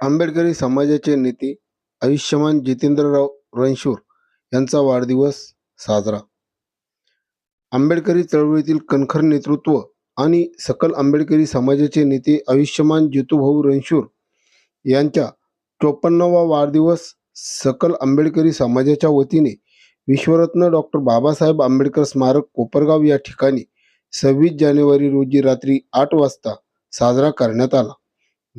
आंबेडकरी समाजाचे नेते आयुष्यमान जितेंद्रराव रणशूर यांचा वाढदिवस साजरा. आंबेडकरी चळवळीतील कणखर नेतृत्व आणि सकल आंबेडकरी समाजाचे नेते आयुष्यमान जितूभाऊ रणशूर यांच्या चोपन्नावा वाढदिवस सकल आंबेडकरी समाजाच्या वतीने विश्वरत्न डॉक्टर बाबासाहेब आंबेडकर स्मारक कोपरगाव या ठिकाणी सव्वीस जानेवारी रोजी रात्री आठ वाजता साजरा करण्यात आला.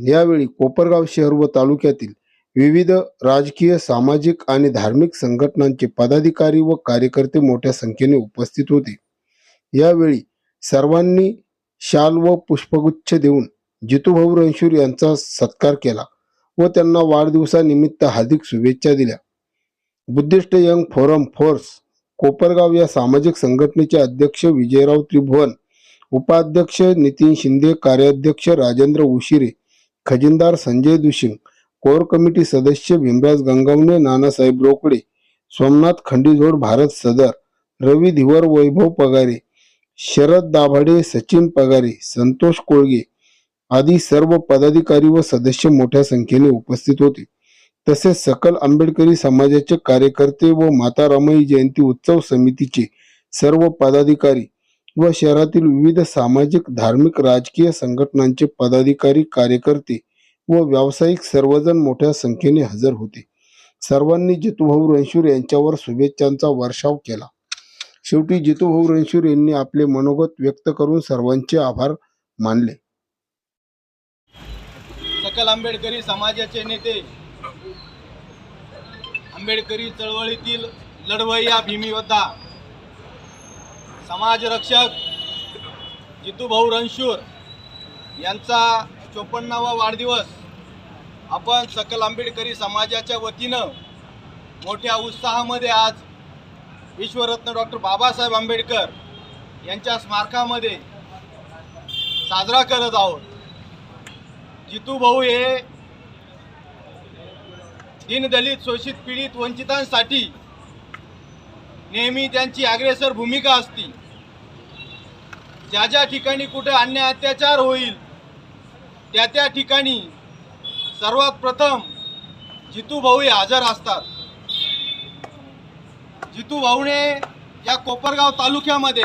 यावेळी कोपरगाव शहर व तालुक्यातील विविध राजकीय सामाजिक आणि धार्मिक संघटनांचे पदाधिकारी व कार्यकर्ते मोठ्या संख्येने उपस्थित होते. यावेळी सर्वांनी शाल व पुष्पगुच्छ देऊन जितूभाऊ रणशूर यांचा सत्कार केला व त्यांना वाढदिवसानिमित्त हार्दिक शुभेच्छा दिल्या. Buddhist young forum force Kopargaon या सामाजिक संघटनेचे अध्यक्ष विजयराव त्रिभुवन उपाध्यक्ष नितीन शिंदे कार्याध्यक्ष राजेंद्र उशिरे खजिनदार संजय दुशिंग कोर कमिटी सदस्य भीमराज गंगावणे नानासाहेब रोकडे सोमनाथ खंडीजोड भारत सदर रवी धिवर वैभव पगारे शरद दाभाडे सचिन पगारे संतोष कोळगे आदी सर्व पदाधिकारी व सदस्य मोठ्या संख्येने उपस्थित होते. तसेच सकल आंबेडकरी समाजाचे कार्यकर्ते व माता रमाई जयंती उत्सव समितीचे सर्व पदाधिकारी व शहरातील विविध सामाजिक धार्मिक राजकीय संघटनांचे पदाधिकारी कार्यकर्ते व व्यावसायिक सर्वजण मोठ्या संख्येने हजर होते. सर्वांनी जितूभाऊ रणशूर यांच्यावर शुभेच्छांचा वर्षाव केला. शेवटी जितूभाऊ रणशूर यांनी आपले मनोगत व्यक्त करून सर्वांचे आभार मानले. सकल आंबेडकरी समाजाचे नेते आंबेडकरी चळवळीतील लढवय्या भीमीयोद्धा समाजरक्षक जितूभाऊ रणशूर यांचा चोपन्नावा वाढदिवस आपण सकल आंबेडकरी समाजाच्या वतीनं मोठ्या उत्साहामध्ये आज विश्वरत्न डॉक्टर बाबासाहेब आंबेडकर यांच्या स्मारकामध्ये साजरा करत आहोत. जितू भाऊ हे दीनदलित शोषित पीडित वंचितांसाठी नेहमी त्यांची अग्रेसर भूमिका असती. ज्या ज्या ठिकाणी कुठे अन्याय अत्याचार होईल त्या त्या ठिकाणी सर्वात प्रथम जितू भाऊ हे हजर असतात. जितू भाऊने या कोपरगाव तालुक्यामध्ये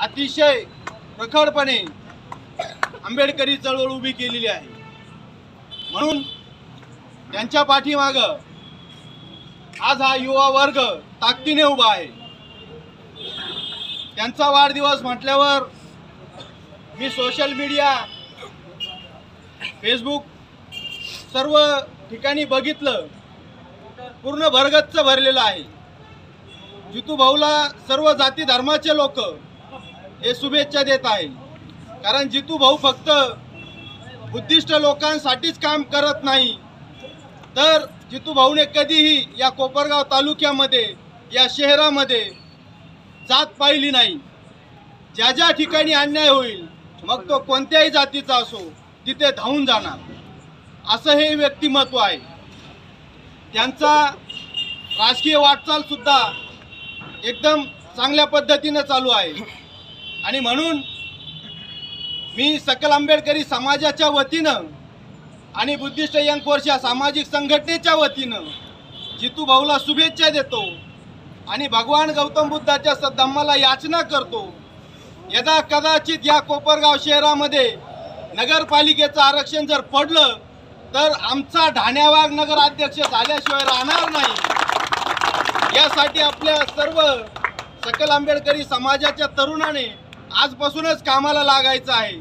अतिशय प्रखरपणे आंबेडकरी चळवळ उभी केलेली आहे. म्हणून त्यांच्या पाठीमाग आज हा युवा वर्ग ताकदीने उभा आहे. त्यांचा वाढदिवस म्हटल्यावर मी सोशल मीडिया फेसबुक सर्व ठिकाणी बघितलं. पूर्ण भरगच्च भरलेलं आहे. जितू भाऊला सर्व जाती धर्माचे लोक हे शुभेच्छा देत आहे. कारण जितू भाऊ फक्त बुद्धिस्ट लोकांसाठीच काम करत नाही तर जितू भाऊने कधीही या कोपरगाव तालुक्यामध्ये या शहरामध्ये जात पाहिली नाही. ज्या ज्या ठिकाणी अन्याय होईल मग तो कोणत्याही जातीचा असो तिथे धावून जाणार. असं हे व्यक्तिमत्व आहे. त्यांचा राजकीय वाटचालसुद्धा एकदम चांगल्या पद्धतीनं चालू आहे. आणि म्हणून मी सकल आंबेडकरी समाजाच्या वतीनं आणि बुद्धिस्ट यंग फोर्स या सामाजिक संघटनेच्या वतीनं जितू भाऊला शुभेच्छा देतो. आणि भगवान गौतम बुद्धाच्या सद्धम्माला याचना करतो. यदा कदाचित या कोपरगाव शहरामध्ये नगरपालिकेचं आरक्षण जर पडलं तर आमचा ढाण्यावाग नगराध्यक्ष झाल्याशिवाय राहणार नाही. यासाठी आपल्या सर्व सकल आंबेडकरी समाजाच्या तरुणाने आजपासूनच कामाला लागायचं आहे.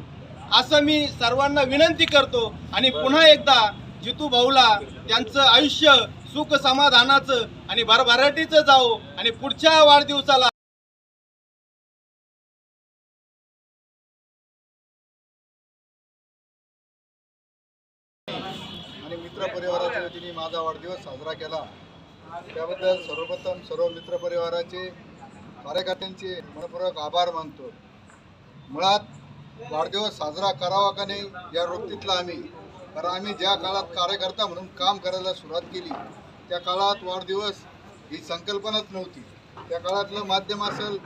असं मी सर्वांना विनंती करतो आणि पुन्हा एकदा जितू भाऊला त्यांचं आयुष्य सुख समाधानाचं आणि भरभराटीचं जाऊ आणि पुढच्या वाढदिवसाला आणि मित्रपरिवाराच्या वतीने माझा वाढदिवस साजरा केला. त्याबद्दल सर्वप्रथम सर्व मित्रपरिवाराचे कार्यकर्त्यांचे मनपूर्वक आभार मानतो. मुळात वाढदिवस साजरा करावा का नाही या वृत्तीतला आम्ही. कारण आम्ही ज्या काळात कार्यकर्ता म्हणून काम करायला सुरुवात केली त्या काळात वाढदिवस ही संकल्पनाच नव्हती. त्या काळातलं माध्यम असेल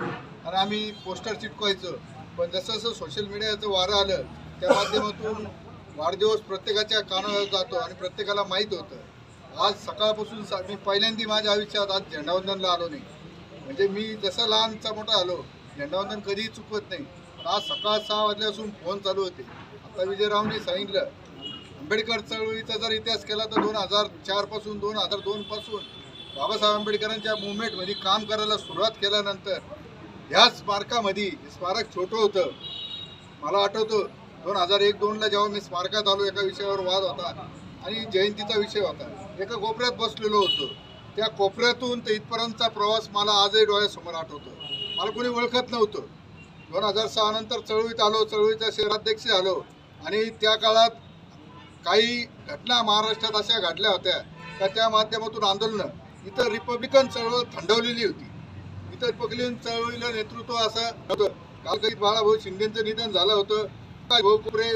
आणि आम्ही पोस्टर चिटकवायचं पण जसं जसं सोशल मीडियाचं वारं आलं त्या माध्यमातून वाढदिवस प्रत्येकाच्या कानावर जातो आणि प्रत्येकाला माहीत होतं. आज सकाळपासून सा- मी पहिल्यांदा माझ्या आयुष्यात आज झेंडावंदनला आलो नाही. म्हणजे मी जसं लहानचा मोठा आलो झेंडावंदन कधीही चुकवत नाही. पण आज सकाळ सहा वाजल्यापासून फोन चालू होते. आता विजयरावने सांगितलं आंबेडकर चळवळीचा जर इतिहास केला तर दोन हजार चारपासून दोन हजार दोनपासून बाबासाहेब आंबेडकरांच्या मुवमेंटमध्ये काम करायला सुरुवात केल्यानंतर ह्या स्मारकामध्ये स्मारक छोटं होतं. मला आठवतं दोन हजार एक दोनला जेव्हा मी स्मारकात आलो एका विषयावर वाद होता आणि जयंतीचा विषय होता. एका कोपऱ्यात बसलेलो होतो. त्या कोपऱ्यातून ते इथपर्यंतचा प्रवास मला आजही डोळ्यासमोर आठवतो. मला कोणी ओळखत नव्हतं. दोन हजार सहा नंतर चळवळीत आलो चळवळीचा शहराध्यक्ष आलो आणि त्या काळात काही घटना महाराष्ट्रात अशा घडल्या होत्या का त्या माध्यमातून आंदोलनं इथं रिपब्लिकन चळवळ थंडवलेली होती. इथं रिपब्लिकन चळवळीला नेतृत्व असं होतं काल कधी बाळाभाऊ शिंदेचं निधन झालं होतं. काय भाऊ कोपरे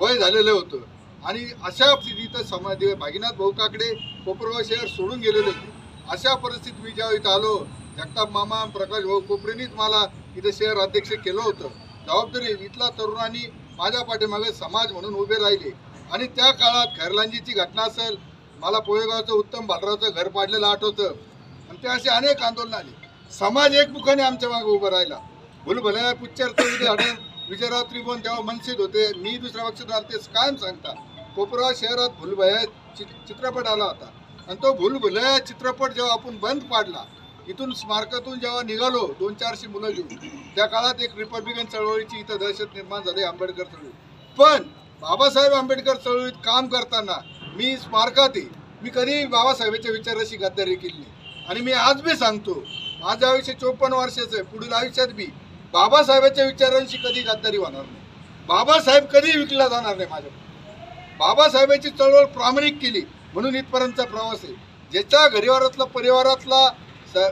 वय झालेलं होतं. आणि अशा स्थितीत समाज भागीनाथ भाऊ काकडे कोपरगाव शहर सोडून गेलेले होते. अशा परिस्थितीत मी ज्या इथं आलो जगताप मामा प्रकाश भाऊ कोपरेनीच मला इथं शहर अध्यक्ष केलं होतं. जबाबदारी इथला तरुणांनी माझ्या पाठीमागे समाज म्हणून उभे राहिले. आणि त्या काळात खैरलांजीची घटना असेल मला पोहेगावचं उत्तम भालरावचं घर पाडलेलं आठवतं. आणि ते असे अनेक आंदोलन आले. समाज एकमुखाने आमच्या मागे उभं राहिला. भुलभल्या पुच्चरचं उदाहरण विजयराव त्रिभुवन तेव्हा मनसित होते मी दुसऱ्या पक्षात ते कायम सांगता कोपरा शहरात भुलभया चित्रपट आला होता. आणि तो भुलभुलया चित्रपट जेव्हा आपण बंद पाडला इथून स्मारकातून जेव्हा निघालो दोन चारशे मुलं घेऊन त्या काळात एक रिपब्लिकन चळवळीची इथं दहशत निर्माण झाली आंबेडकर चळवळी. पण बाबासाहेब आंबेडकर चळवळीत काम करताना मी स्मारकात येईल मी कधी बाबासाहेबांच्या विचाराशी गद्दारी केली नाही. आणि मी आज बी सांगतो माझं आयुष्य चोपन्न वर्षाचं आहे पुढील आयुष्यात बी बाबासाहेबाच्या विचारांशी कधी गद्दारी होणार नाही. बाबासाहेब कधी विकला जाणार नाही माझ्या बाबासाहेबाची चळवळ प्रामाणिक केली म्हणून इथपर्यंतचा प्रवास आहे. ज्याच्या घरिवारातला परिवारातला स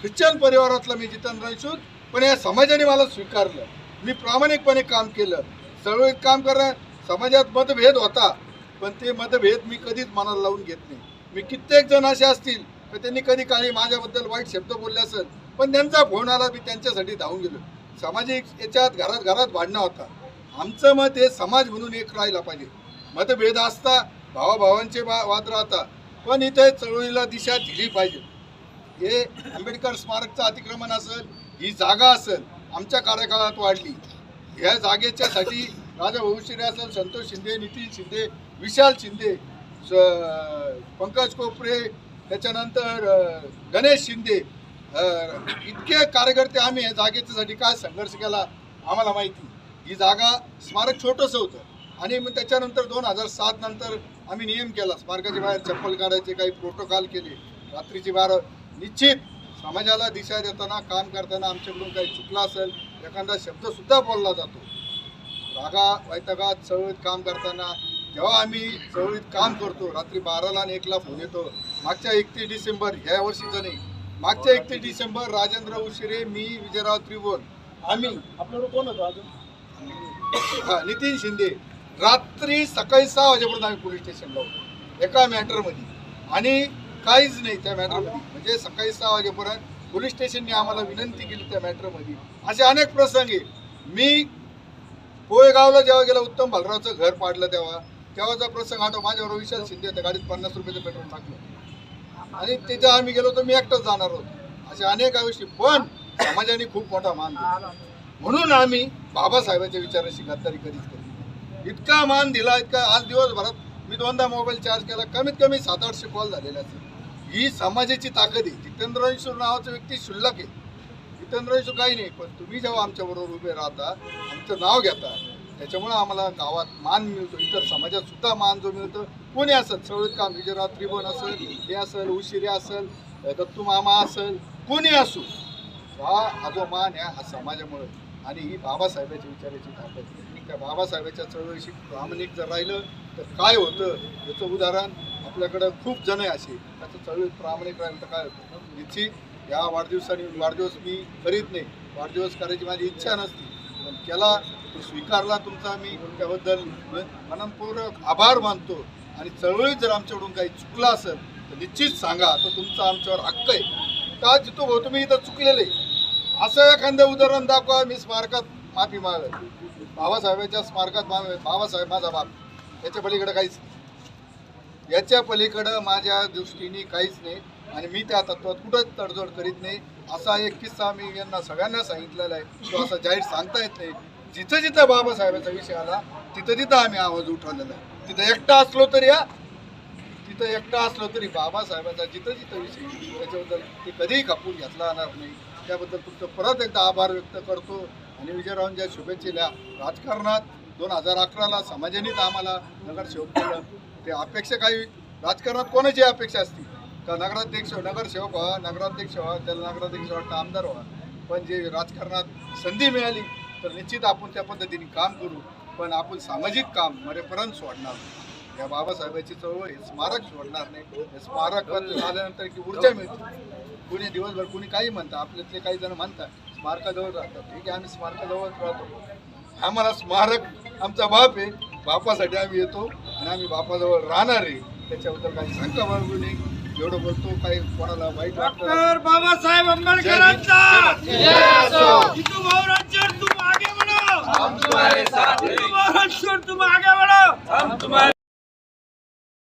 ख्रिश्चन परिवारातला मी जितन रणशूर पण या समाजाने मला स्वीकारलं. मी प्रामाणिकपणे काम केलं. चळवळीत काम करणार समाजात मतभेद होता पण ते मतभेद मी कधीच मनाला लावून घेत नाही. मी कित्येक जण असे असतील तर त्यांनी कधी काळी माझ्याबद्दल वाईट शब्द बोलले असेल पण त्यांचा फोन आला मी त्यांच्यासाठी धावून गेलो. सामाजिक याच्यात घरात घरात भांडणं होता. आमचं मत हे समाज म्हणून एक राहायला पाहिजे. मतभेद असता भावाभावांचे वा वाद राहता पण इथे चळवळीला दिशा दिली पाहिजे. हे आंबेडकर स्मारकचं अतिक्रमण असेल ही जागा असेल आमच्या कार्यकाळात वाढली. ह्या जागेच्यासाठी राजा भाऊशिरे असेल संतोष शिंदे नितीन शिंदे विशाल शिंदे स- पंकज कोपरे त्याच्यानंतर गणेश शिंदे इतके कार्यकर्ते आम्ही या जागेच्यासाठी काय संघर्ष केला आम्हाला माहिती ही जागा स्मारक छोटंसं होतं. आणि मग त्याच्यानंतर दोन हजार सात नंतर आम्ही नियम केला. स्मारकाच्या बाहेर चप्पल काढायचे काही प्रोटोकॉल केले. रात्रीची बार निश्चित समाजाला दिशा देताना काम करताना आमच्याकडून काही चुकला असेल एखादा शब्दसुद्धा बोलला जातो. रागा वैतागात चळवळीत काम करताना जेव्हा आम्ही चळवळीत काम करतो रात्री बाराला आणि एकला फोन येतो. मागच्या एकतीस डिसेंबर ह्या वर्षीचा नाही. मागच्या एकतीस डिसेंबर राजेंद्र उशिरे मी विजयराव त्रिभुवन आम्ही. आपल्याकडे कोण होतं अजून? हा, नितीन शिंदे. रात्री सकाळी सहा वाजेपर्यंत आम्ही पोलीस स्टेशनला होतो. एका मॅटरमध्ये. आणि काहीच नाही त्या मॅटरमध्ये. म्हणजे सकाळी सहा वाजेपर्यंत पोलीस स्टेशनने आम्हाला विनंती केली त्या मॅटरमध्ये. असे अनेक प्रसंग आहे. मी पोळेगावला जेव्हा गेला उत्तम भालरावचं घर पाडलं तेव्हा तेव्हाचा प्रसंग आठव माझ्यावर विशाल शिंदे त्या गाडीत पन्नास रुपयाचं पेट्रोल टाकलं. आणि तिथे आम्ही गेलो तर मी एकटाच जाणार होतो. असे अनेक आयुष्य पण समाजाने खूप मोठा मान दिला. म्हणून आम्ही बाबासाहेबांच्या विचाराशी गद्दारी कधीच केली इतका मान दिला इतका आज दिवसभरात मी दोनदा मोबाईल चार्ज केला कमीत कमी सात आठशे कॉल झालेले असेल ही समाजाची ताकद आहे. जितेंद्र नावाचा व्यक्ती शुल्लक आहे. जितेंद्र काही नाही पण तुम्ही जेव्हा आमच्याबरोबर उभे राहता आमचं नाव घेता त्याच्यामुळे आम्हाला गावात मान मिळतो इतर समाजात सुद्धा मान जो मिळतो. कोणी असेल चळवळीत काम विजयराव त्रिभुवन असेल हे असेल उशिरे असेल दत्तू मामा असेल कोणी असो हा हा जो मान आहे हा समाजामुळे. आणि ही बाबासाहेबाच्या विचाराची ताकद आहे. त्या बाबासाहेबाच्या चळवळीशी प्रामाणिक जर राहिलं तर काय होतं याचं उदाहरण आपल्याकडं खूप जण आहे असे. त्याचं चळवळीत प्रामाणिक राहिलं तर काय होतं? निश्चित या वाढदिवसाने वाढदिवस मी करीत नाही. वाढदिवस करायची माझी इच्छा नसती. पण केला तो स्वीकारला तुमचा मी त्याबद्दल मनपूर्वक आभार मानतो. आणि चळवळीत जर आमच्याकडून काही चुकलं असेल तर निश्चित सांगा. तर तुमचा आमच्यावर हक्क आहे. का जितो भाऊ तुम्ही इथं चुकलेले? असं एखादं उदाहरण दाखवा. मी स्मारकात माफी माग बाबासाहेबांच्या स्मारकात माफी बाबासाहेब माझा बाप. याच्या पलीकडं काहीच नाही. याच्या पलीकडं माझ्या दृष्टीने काहीच नाही. आणि मी त्या तत्वात कुठंच तडजोड करीत नाही. असा एक किस्सा मी यांना सगळ्यांना सांगितलेला आहे. तो असा जाहीर सांगता येत नाही. जिथं जिथं बाबासाहेबाचा विषय आला तिथं तिथं आम्ही आवाज उठवलेला आहे. तिथं एकटा असलो तरी या तिथं एकटा असलो तरी बाबासाहेबाचा जिथं जिथं विषय त्याच्याबद्दल ते कधीही कापून घेतला जाणार नाही. त्याबद्दल तुमचं परत एकदा आभार व्यक्त करतो. आणि विजयरावांच्या शुभेच्छेला राजकारणात दोन हजार अकराला समाजानेच आम्हाला नगरसेवक केलं. ते अपेक्षा काही राजकारणात कोणाची अपेक्षा असतील तर नगराध्यक्ष नगरसेवक व्हा नगराध्यक्ष व्हा त्याला नगराध्यक्ष वाटतं आमदार व्हा. पण जे राजकारणात संधी मिळाली तर निश्चित आपण त्या पद्धतीने काम करू. पण आपण सामाजिक काम मरेपर्यंत सोडणार या बाबासाहेबांची चळवळ हे स्मारक सोडणार नाही. हे स्मारक झाल्यानंतर की ऊर्जा मिळते. कुणी दिवसभर कुणी काही म्हणतं आपल्यातले काही जण म्हणतात स्मारकाजवळ राहतात. ठीक आहे आम्ही स्मारकाजवळच राहतो. आम्हाला स्मारक आमचा बाप आहे. बापासाठी आम्ही येतो आणि आम्ही बापाजवळ राहणार आहे. त्याच्याबद्दल काही शंका बाळगू नये. एवढं बोलतो काही कोणाला वाईट डॉक्टर बाबासाहेब आंबेडकरांचा! जितू भाऊ रणछोड तुम आगे बढ़ो हम तुम्हारे साथ तुम आगे बढ़ो हम तुम्हारे